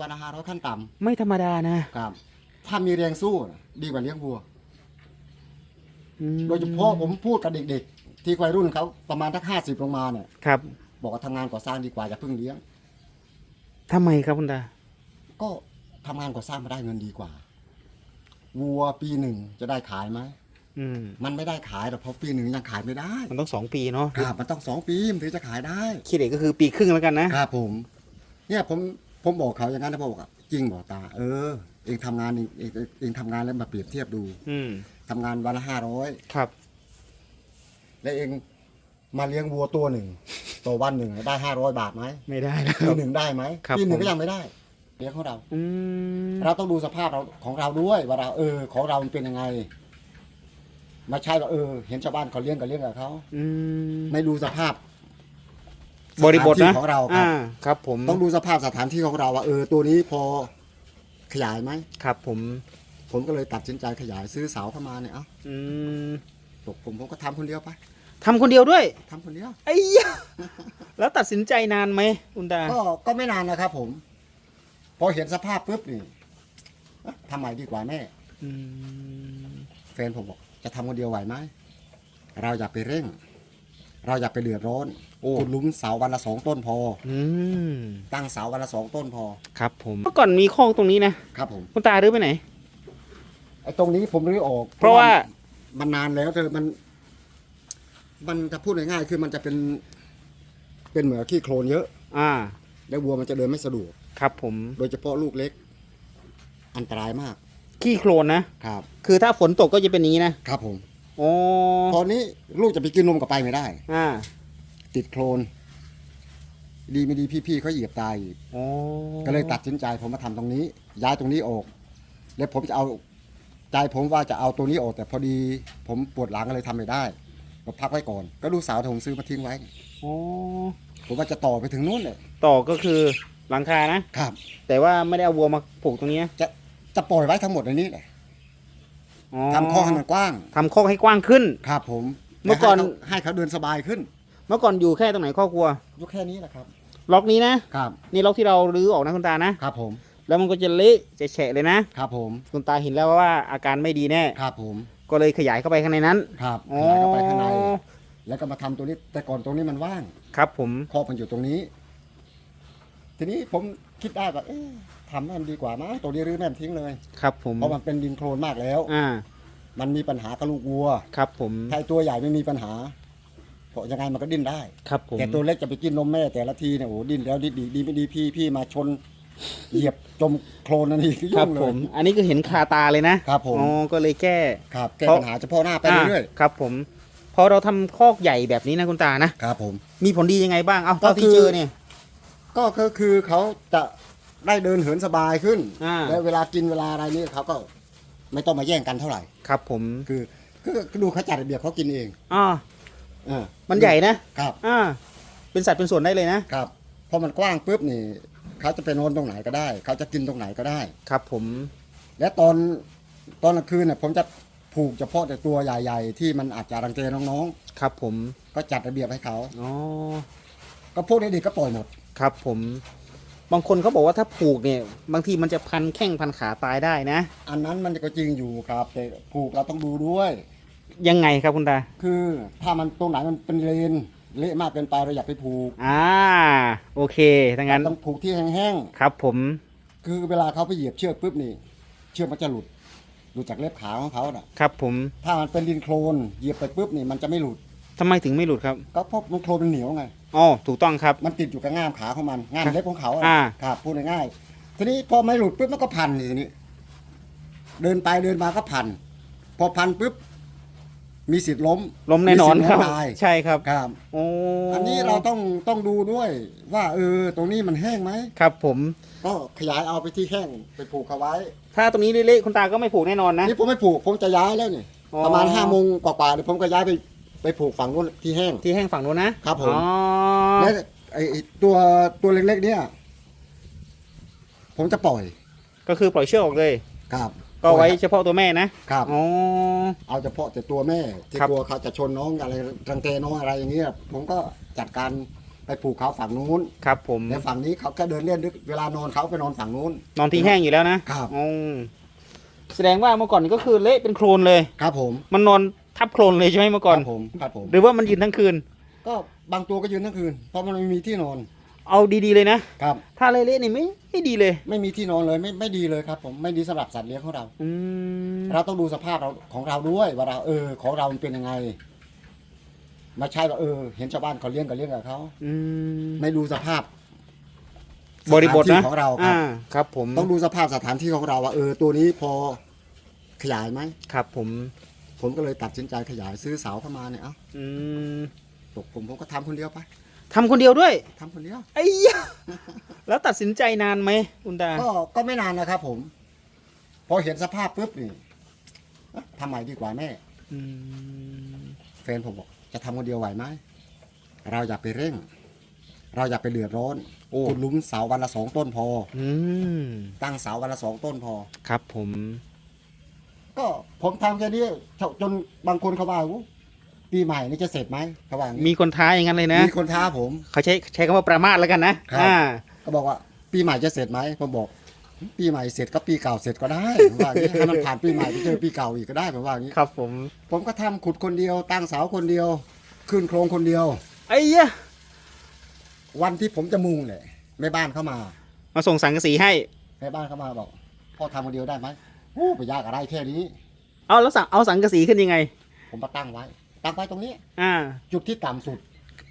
วันละห้าร้อยขั้นต่ไม่ธรรมดานะำครับ ถ้ามีแรงสู้น่ะดีกว่าเลี้ยงวัว อืมโดยเฉพาะผมพูดกับเด็กๆ ที่วัยรุ่นเขาประมาณทักห้าสิบลงมาเนี่ยครับบอกว่าทำงานก่อสร้างดีกว่าอย่าเพิ่งเลี้ยง ทำไมครับคุณตาก็ทำงานก่อสร้างมาได้เงินดีกว่า วัวปีหนึ่งจะได้ขายไหมอืมมันไม่ได้ขายหรอกเพราะปีหนึ่งยังขายไม่ได้ มันต้องสองปีเนาะครับมันต้องสองปีมันถึงจะขายได้คิดเด็กก็คือปีครึ่งแล้วกันนะ ครับผม เนี่ยผม ผมบอกเขาอย่างนั้นนะผมบอกว่าจริงบอกตา เออ เองทำงานเองเองเองเองทำงานแล้วมาเปรียบเทียบดูอืมทำงานวันละห้าร้อยครับ แล้วเองมาเลี้ยงวัวตัวหนึ่งต่อวันหนึ่งได้ห้าร้อยบาทไหมไม่ได้แล้ว ปีหนึ่งได้ไหมครับปีหนึ่งผม ก็ยังไม่ได้เลี้ยงของเรา อืมเราต้องดูสภาพเราของเราด้วยว่าเราเออ ของเรามันเป็นยังไงไม่ใช่ว่าเออ เห็นชาวบ้านเขาเลี้ยงก็เลี้ยงกับเขาอืมไม่ดูสภาพ บริบทสถานะที่ของเราครับอ่าครับผมต้องดูสภาพสถานที่ของเราว่าเออตัวนี้พอขยายไหมครับผมผมก็เลยตัดสินใจขยายซื้อเสาเข้ามาเนี่ยเอ้าอืมตกผมผมก็ทำคนเดียวไปทำคนเดียวด้วยทำคนเดียว ไอ้ยะแล้วตัดสินใจนานไหมคุณตาก็ก็ไม่นานนะครับผม พอเห็นสภาพปุ๊บนี่เอ๊ะทำใหม่ดีกว่าแม่อืมแฟนผมบอก จะทำคนเดียวไหวไหมเราอย่าไปเร่ง เราอย่าไปเดือดร้อนโอ้ขุดหลุมเสาวันละสองต้นพอ อืมตั้งเสาวันละสองต้นพอ ครับผมเมื่อก่อนมีข้อกตรงนี้นะครับผม คุณตารื้อไปไหน ไอ้ตรงนี้ผมรื้อออกเพราะว่า มันนานแล้วเธอมัน มันจะพูดง่ายๆคือมันจะเป็น เป็นเหมือนขี้โคลนเยอะ อ่า แล้ววัวมันจะเดินไม่สะดวก ครับผมโดยเฉพาะลูกเล็ก อันตรายมาก ขี้โคลนนะครับ คือถ้าฝนตกก็จะเป็นอย่างนี้นะครับผม โอ้ตอนนี้ลูกจะไปกินนมก็ไปไม่ได้ อ่า ติดโคลนดีไม่ดีพี่ๆเขาเหยียบตายอีกโอ้ก็เลยตัดสินใจผมมาทำตรงนี้ ย้ายตรงนี้ออก แล้วผมจะเอาใจผมว่าจะเอาตัวนี้ออก แต่พอดีผมปวดหลังก็เลยทำไม่ได้ก็พักไว้ก่อน ก็ลูกสาวผมซื้อมาทิ้งไว้โอ้ผมว่าจะต่อไปถึงนู้นเลยต่อก็คือหลังคานะ ครับ แต่ว่าไม่ได้เอาวัวมาผูกตรงนี้นะจะจะปล่อยไว้ทั้งหมดในนี้เลยอ๋อทำข้อให้มันกว้าง ทำคอกให้กว้างขึ้น ครับผมเมื่อก่อน ให้ขาให้เขาเดินสบายขึ้น เมื่อก่อนอยู่แค่ตรงไหนครอบครัว ยกแค่นี้แหละครับ ล็อกนี้นะ ครับ นี่ล็อกที่เรารื้อออกนะคุณตานะ ครับผม แล้วมันก็จะเละจะแฉะเลยนะ ครับผม คุณตาเห็นแล้วว่าอาการไม่ดีแน่ ครับผม ก็เลยขยายเข้าไปข้างในนั้น ครับอ๋อ ขยายเข้าไปข้างใน แล้วก็มาทำตัวนี้ แต่ก่อนตรงนี้มันว่าง ครับผมคอกมันอยู่ตรงนี้ ทีนี้ผมคิดได้ว่าเอ๊ะทำให้มันดีกว่ามั้งตัวนี้รื้อแม่นทิ้งเลย ครับผม เพราะมันเป็นดินโคลนมากแล้ว อ่า มันมีปัญหากับลูกวัวครับผม ถ้าไอ้ตัวใหญ่ไม่มีปัญหาเพ ราะยังไงมันก็ดิ้นได้ ครับผม แต่ตัวเล็กจะไปกินนมแม่แต่ละทีเนี่ยโอ้โหดิ้นแล้วดิ้นดีดีไม่ดีพี่พี่มาชน เหยียบจมโคลนนั่นนี่คือครัยุ่บงเลผย ม อันนี้คือเห็นคาตาเลยนะครับผม อ๋อ ก็เลยแก้ครับแก้เพราะปัญหาเฉพาะหน้าไปเรื่อยาครับผม พอเราทำคอกใหญ่แบบนี้นะคุณตานะ ๆครับผม มีผลดียังไงบ้าง เอาก็เท่าที่คือเจอเนี่ย ก็คือคือเขาจะได้เดินเหินสบายขึ้นอ่า แล้วเวลากินเวลาอะไรนี่เขาก็ไม่ต้องมาแย่งกันเท่าไหร่ ครับผมคือคือคือดูเขาจัดระเบียบเขากินเองอ่า เออมันใหญ่นะครับอ่าเป็นสัดเป็นส่วนได้เลยนะครับพอมันกว้างปุ๊บนี่เขาจะไปนอนตรงไหนก็ได้ เขาจะกินตรงไหนก็ได้ ครับผม และตอนตอนกลางคืนเนี่ยผมจะผูกเฉพาะแต่ตัวใหญ่ ๆ ที่มันอาจจะรังแกน้องครับผมๆ ก็จัดระเบียบให้เขาอ๋อก็พวกเด็กๆก็ปล่อยหมด ครับผม บางคนเขาบอกว่าถ้าผูกเนี่ย บางทีมันจะพันแข้งพันขาตายได้นะ อันนั้นมันก็จริงอยู่ครับ แต่ผูกเราต้องดูด้วย ยังไงครับคุณตา คือถ้ามันตรงไหนมันเป็นเลนเละมากเกินไปเราอย่าไปผูกอ่า โอเคถ้างั้นต้องผูกที่แห้งครับ ผม ๆคือเวลาเขาไปเหยียบเชือกปุ๊บนี่ เชือกมันจะหลุดหลุดจากเล็บขาของเขาน่ะ ครับผมถ้ามันเป็นดินโคลนเหยียบไปปุ๊บนี่มันจะไม่หลุด ทำไมถึงไม่หลุดครับก็เพราะมันโคลนมันเหนียวไง อ๋อถูกต้องครับ มันติดอยู่กับง่ามขาของมันง่ามครับเล็บของเขาะอ่า ครับพูดง่ายๆทีนี้พอไม่หลุดปุ๊บมันก็พันทีนี้ เดินไปเดินมาก็พัน พอพันปุ๊บ มีสิทธิ์ล้มล้มแน่นอนมีคสิรับทธิ์ล้มตายใช่ครับครับโอ้อันนี้เราต้องต้องดูด้วยว่าเออตรงนี้มันแห้งไหมครับผม ก็ขยายเอาไปที่แห้งไปผูกเขาไว้ ถ้าตรงนี้เละๆคุณตาก็ไม่ผูกแน่นอนนะ นี่ผมไม่ผูกผมจะย้ายแล้วนี่อ๋อ ประมาณห้าโมงกว่าๆเดี๋ยวผมก็ย้ายไปไปผูกฝั่งนู้นที่แห้ง ที่แห้งฝั่งนู้นนะครับผม อ๋อและไอ้ไอ้ตัวตัวเล็กๆเนี่ย ผมจะปล่อยก็คือปล่อยเชือกออกเลย ครับ ก็ไว้เฉพาะตัวแม่นะครับ อ๋อ เอาเฉพาะแต่ตัวแม่ ที่ครับ กลัวเขาจะชนน้องอะไรรังแกน้องอะไรอย่างเงี้ยผมก็จัดการไปผูกเขาฝั่งนู้นครับผมแต่ฝั่งนี้เขาแค่เดินเล่นเวลานอนเขาไปนอนฝั่งนู้น นอนที่แห้งอยู่แล้วนะครับอืมแสดงว่าเมื่อก่อนก็คือเละเป็นโคลนเลย ครับผมมันนอนทับโคลนเลยใช่ไหมเมื่อก่อน ครับผมครับผม หรือว่ามันยืนทั้งคืน ก็บางตัวก็ยืนทั้งคืนเพราะมันไม่มีที่นอน เอาดีๆเลยนะ ครับ ถ้าเละๆนี่ไม่ไม่ดีเลย ไม่มีที่นอนเลยไม่ไม่ดีเลยครับ ผมไม่ดีสำหรับสัตว์เลี้ยงของเรา อืมเราต้องดูสภาพเราของเราด้วยว่าเราเออของเรามันเป็นยังไงไม่ใช่ว่าเออ เห็นชาวบ้านเขาเลี้ยงก็เลี้ยงกับเขาอืมไม่ดูสภาพบริบทสถานนะที่ของเราครับอ่าครับ ผมต้องดูสภาพสถานที่ของเราว่าเออตัวนี้พอขยายไหมครับ ผมผมก็เลยตัดสินใจขยายซื้อเสาเข้ามาเนี่ยเอ้าอืมตกผมผมก็ทำคนเดียวไป ทำคนเดียวด้วยทำคนเดียวไอ้ยะแล้วตัดสินใจนานไหมคุณตา ก็ก็ไม่นานนะครับผม พอเห็นสภาพปุ๊บนี่เอ๊ะทำใหม่ดีกว่าแม่อืมแฟนผมบอกจะทำคนเดียวไหวไหมเราอย่าไปเร่ง เราอย่าไปเดือดร้อนโอ้คุณลุ้มเสาวันละสองต้นพอ อืมตั้งเสาวันละสองต้นพอ ครับผม ก็ผมทำแค่นี้จนบางคนเขาว่าอู้ ปีใหม่นี่จะเสร็จไหมเขาว่าอย่างมีนี้คนท้าอย่างนั้นเลยนะมีคนท้าผม เขาใช้ใช้คำว่าประมาทแล้วกันนะครับ อ่าก็บอกว่าปีใหม่จะเสร็จไหมผมบอก ปีใหม่เสร็จก็ปีเก่าเสร็จก็ได้ผมว่าอย่างนี้ให้มันผ่านปีใหม่ไปเจอปีเก่าอีกก็ได้ผมว่าอย่างนี้ครับผมผมก็ทำขุดคนเดียวตั้งเสาคนเดียว ขึ้นโครงคนเดียว ไอ้ยะวันที่ผมจะมุงเนี่ยแม่บ้านเข้ามามาส่งสังกะสีให้ แม่บ้านเข้ามาบอกพ่อทำคนเดียวได้ไหมโอ้ไปยากอะไรแค่นี้ เอาแล้วสั่งเอาสังกะสีขึ้นยังไง ผมมาตั้งไว้ ตั้งไว้ตรงนี้ อ่า จุดที่ต่ำสุด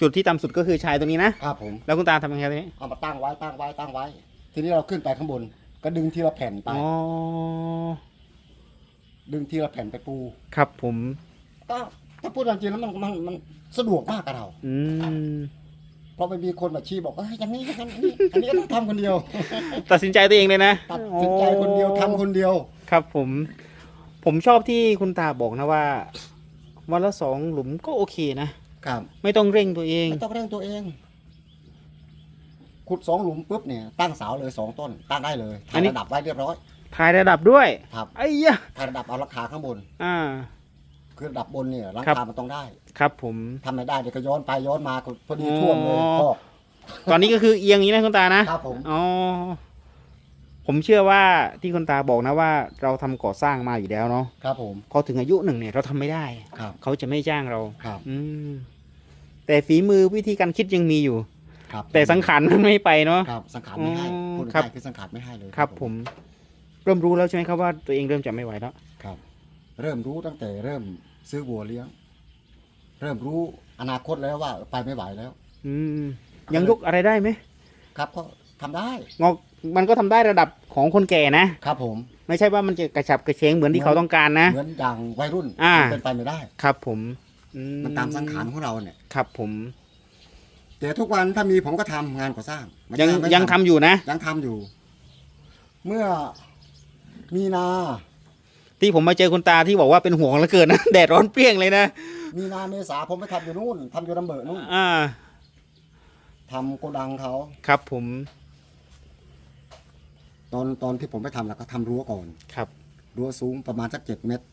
จุดที่ต่ำสุดก็คือชายตรงนี้นะ ครับผม แล้วคุณตาทำยังไงตรงนี้ เอามาตั้งไว้ตั้งไว้ตั้งไว้ ทีนี้เราขึ้นไปข้างบน ก็ดึงทีละแผ่นไป อ๋อ ดึงทีละแผ่นไปปู ครับผม ก็ถ้าพูดจริงๆแล้วมันมันมันสะดวกมากกับเรา อืม เพราะไม่มีคนมาชี้บอกเอ้ยอย่างนี้อย่างนั้นอันนี้อันนี้ก็ต้องทำคนเดียว ตัดสินใจตัวเองเลยนะตัดสินใจคนเดียวทำคนเดียว ครับผม ผมชอบที่คุณตาบอกนะว่า วันละสองหลุมก็โอเคนะ ครับไม่ต้องเร่งตัวเอง ไม่ต้องเร่งตัวเอง ขุดสองหลุมปุ๊บเนี่ยตั้งเสาเลยสองต้น ตั้งได้เลยอัทานนี้ ระดับไว้เรียบร้อย ถ่ายระดับด้วยครับ ไอ้ยะทานระดับเอาราคาข้างบน อ่า คือระดับบนเนี่ยราครับคามันต้องได้ครับผม ทำไม่ได้เดี๋ยวก็ย้อนไปย้อนมาก็พอดีท่วมเลยอ๋อพ่อตอนนี้ก็คือเอียงอย่างนี้นะคุณตานะครับผม อ๋อ ผมเชื่อว่าที่คุณตาบอกนะว่าเราทำก่อสร้างมาอยู่แล้วเนาะครับผม พอถึงอายุหนึ่งเนี่ยเราทำไม่ได้ ครับ เขาจะไม่จ้างเรา ครับอืม แต่ฝีมือวิธีการคิดยังมีอยู่ ครับแต่สังขารมันไม่ไปเนาะ ครับสังขารไม่ให้อ๋อพูดครับ ง่ายๆคือสังขารไม่ให้เลยครับ ผม เริ่มรู้แล้วใช่ไหมครับว่าตัวเองเริ่มจะไม่ไหวแล้ว ครับ เริ่มรู้ตั้งแต่เริ่มซื้อวัวเลี้ยง เริ่มรู้อนาคตแล้วว่าไปไม่ไหวแล้ว อืม ยังยกอะไรได้ไหมครับก็ทำได้ งอก มันก็ทำได้ระดับของคนแก่นะ ครับผมไม่ใช่ว่ามันจะกระฉับกระเฉงเหมือนที่เขาต้องการนะ เหมือนอย่างวัยรุ่นอ่ามันเป็นไปไม่ได้ ครับผมอืมันตามสังขารของเราเนี่ย ครับผม แต่ทุกวันถ้ามีผมก็ทำงานก่อสร้างไม่ยังใช่ไม่ยังทำอยู่นะ ยังทำอยู่ เมื่อมีนา ที่ผมมาเจอคุณตาที่บอกว่าเป็นห่วงเหลือเกินนะ แดดร้อนเปรี้ยงเลยนะมีนาเมษาผมไปทำอยู่นู่นทำอยู่ลำเบิดนู่นอ่า ทำโกดังเขา ครับผมต อนตอนที่ผมไปทำแล้วก็ทำรั้วก่อน ครับรั้วสูงประมาณสักเจ็ดเมตร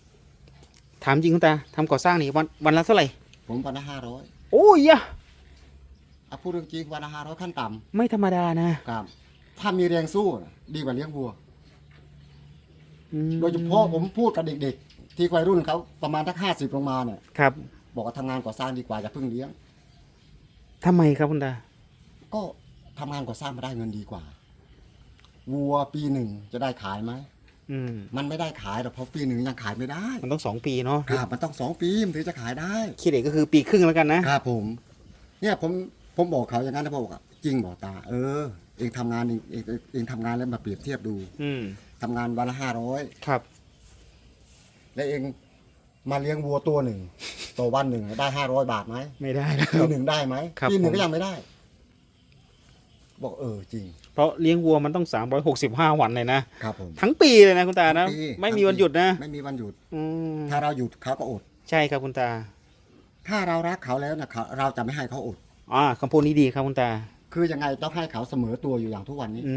ถามจริงคุณตาทำก่อสร้างนี่วันวันละเท่าไหร่ผมวันละห้าร้อยโอ้ยยะอะพูดเรื่องจริงวันละห้าร้อยขั้นต่ไม่ธรรมดานะำครับ ถ้ามีแรงสู้น่ะดีกว่าเลี้ยงวัว อืมโดยเฉพาะผมพูดกับเด็กๆ ที่วัยรุ่นเขาประมาณทักห้าสิบลงมาเนี่ยครับบอกว่าทำงานก่อสร้างดีกว่าอย่าเพิ่งเลี้ยง ทำไมครับคุณตาก็ทำงานก่อสร้างมาได้เงินดีกว่า วัวปีหนึ่งจะได้ขายไหมอืมมันไม่ได้ขายหรอกเพราะปีหนึ่งยังขายไม่ได้มันต้องสองปีเนาะครับมันต้องสองปีมันถึงจะขายได้คิดเด็กก็คือปีครึ่งแล้วกันนะครับผม เนี่ยผมผมบอกเขาอย่างนั้นนะผมบอกว่าจริงบอกตา เออ เองทำงานเองเองเองเองทำงานแล้วมาเปรียบเทียบดูอืมทำงานวันละห้าร้อยครับ แล้วเองมาเลี้ยงวัวตัวหนึ่งต่อวันหนึ่งได้ห้าร้อยบาทไหมไม่ได้แล้วปีหนึ่งได้ไหมครับ ปีหนึ่งผมก็ยังไม่ได้ บอกเออจริง เพราะเลี้ยงวัวมันต้องสามร้อยหกสิบห้าวันเลยนะ ครับผม ทั้งปีเลยนะคุณตานะ ทั้งปี ไม่มีทั้งปีวันหยุดนะไม่มีวันหยุด อืมถ้าเราหยุดเขาก็อด ใช่ครับคุณตา ถ้าเรารักเขาแล้วนะเขาเราจะไม่ให้เขาอด อ่าคำพูดนี้ดีครับคุณตา คือยังไงต้องให้เขาเสมอตัวอยู่อย่างทุกวันนี้ อื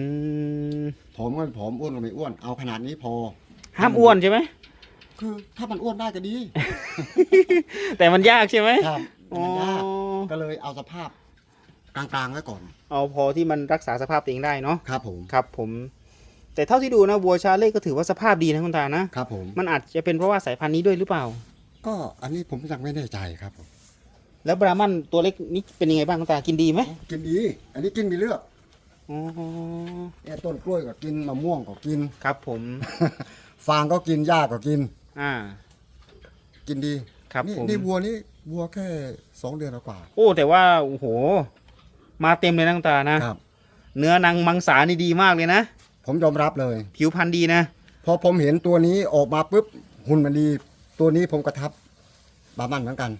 มผอมก็ไม่ผอมอ้วนก็ไม่อ้วนเอาขนาดนี้พอ ห้ามอ้วนใช่ไหม คือถ้ามันอ้วนได้ก็ดี แต่มันยากใช่ไหมครับอ๋อ มันยากก็เลยเอาสภาพ กลางๆไว้ก่อน เอาพอที่มันรักษาสภาพตัวเองได้เนาะครับผม ครับผม แต่เท่าที่ดูนะวัวชาเล่ก็ถือว่าสภาพดีนะคุณตานะครับผม มันอาจจะเป็นเพราะว่าสายพันธุ์นี้ด้วยหรือเปล่า ก็อันนี้ผมยังไม่แน่ใจครับผมแล้วบรามันตัวเล็กนี่เป็นยังไงบ้างคุณตากินดีไหมกินดี อันนี้กินมีเลือกอ๋อเนี่ยต้นกล้วยก็กินมะม่วงก็กิน ครับผม ฟางก็กินหญ้าก็กิน อ่า กินดีครับนี่ผม นี่วัวนี่วัวแค่สองเดือนกว่า โอ้แต่ว่าโอ้โห มาเต็มเลยนะคุณตานะครับ เนื้อหนังมังสานี่ดีมากเลยนะ ผมยอมรับเลย ผิวพรรณดีนะ พอผมเห็นตัวนี้ออกมาปุ๊บหุ่นมันดี ตัวนี้ผมกระทับบามันเหมือนกัน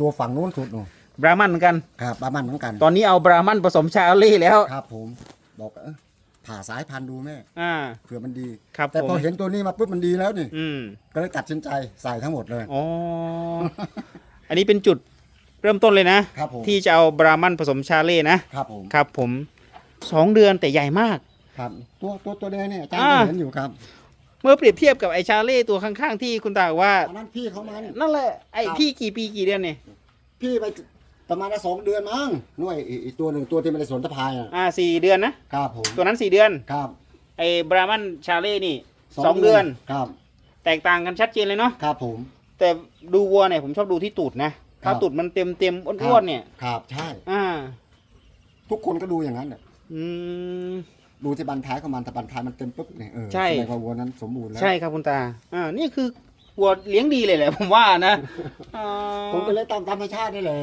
ตัวฝั่งโน้นสุดหนูบรามันเหมือนกัน ครับบามันเหมือนกันตอนนี้เอาบรามันผสมชาเล่แล้ว ครับผมบอกเออผ่าสายพันธุ์ดูแม่อ่า เผื่อมันดี ครับแต่ผมพอเห็นตัวนี้มาปุ๊บมันดีแล้วนี่ อืม ก็เลยตัดสินใจใส่ทั้งหมดเลย อ๋อ อันนี้เป็นจุด เริ่มต้นเลยนะ ครับผมที่จะเอาบรามันผสมชาเล่นะครับผมครับผมสองเดือนแต่ใหญ่มาก ครับตัวตัวตัวแดงเนี่ยอาจารย์อ่าก็เห็นอยู่ครับเมื่อเปรียบเทียบกับไอชาเล่ตัวข้างๆที่คุณตาบอกว่า อันนั้นพี่เขามัน นั่นแหละไอครับ พี่กี่ปีกี่เดือนเนี่ยพี่ไปประมาณละสองเดือนมั้งหน่วยอีกอีกตัวหนึ่งตัวที่ไม่ได้สนสะพายอะอ่าสี่เดือนนะครับผมตัวนั้นสี่เดือนครับไอบรามันชาเล่นี่สองเดือน ครับแตกต่างกันชัดเจนเลยเนาะครับผมแต่ดูวัวเนี่ยผมชอบดูที่ตูดนะ ครัถ้าบตูดมันเต็มเต็มๆอ้วนๆเนี่ย ครับใช่ อ่า ทุกคนก็ดูอย่างนั้นแหละอืม ดูที่บันท้ายของมันแต่บันท้ายมันเต็มปุ๊บเนี่ยเออใช่ แสดงว่าวัวนั้นสมบูรณ์แล้วใช่ครับคุณตา อ่า นี่คือวัวเลี้ยงดีเลยแหละ ผมว่านะอ่าผมก็เลยตามธรรมชาตินี่แหละ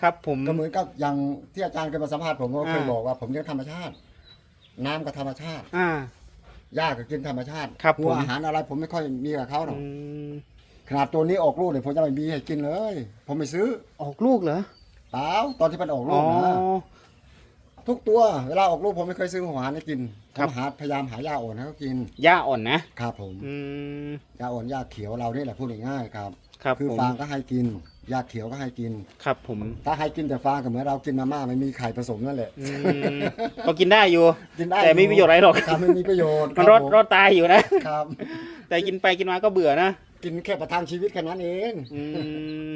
ครับผม ก็เหมือนกับอย่างที่อาจารย์เคยมาสัมภาษณ์ผมก็เคยอ่า บอกว่าผมเลี้ยงธรรมชาติ น้ำก็ธรรมชาติอ่า หญ้าก็กินธรรมชาติครับหัผวมอาหารอะไรผมไม่ค่อยมีกับเขาหรอก อืม ขนาดตัวนี้ออกลูกเนี่ยผมจะไม่มีให้กินเลย ผมไม่ซื้อออกลูกเหรอเปล่าตอนที่มันออกลูอ๋อกนะทุกตัวเวลาออกลูกผมไม่เคยซื้อหัวอาหารให้กินผครับ มหาพยายามหาหญ้าอ่อนให้เขากินหญ้าอ่อนนะครับผมอืมหญ้าอ่อนหญ้าเขียวเรานี่แหละพูดง่ายๆครับ ครับคือผมฟางก็ให้กินหญ้าเขียวก็ให้กิน ครับผมถ้าให้กินแต่ฟางก็เหมือนเรากินมาม่าไม่มีไข่ผสมนั่นแหละ อืมก็กินได้อยู่ กินได้แต่ไม่มีประโยชน์อะไรหรอก ครับไม่มีประโยชน์มันครบอดผมรอดตายอยู่นะ ครับ แต่กินไปกินมาก็เบื่อนะ กินแค่ประทังชีวิตแค่นั้นเอง อืม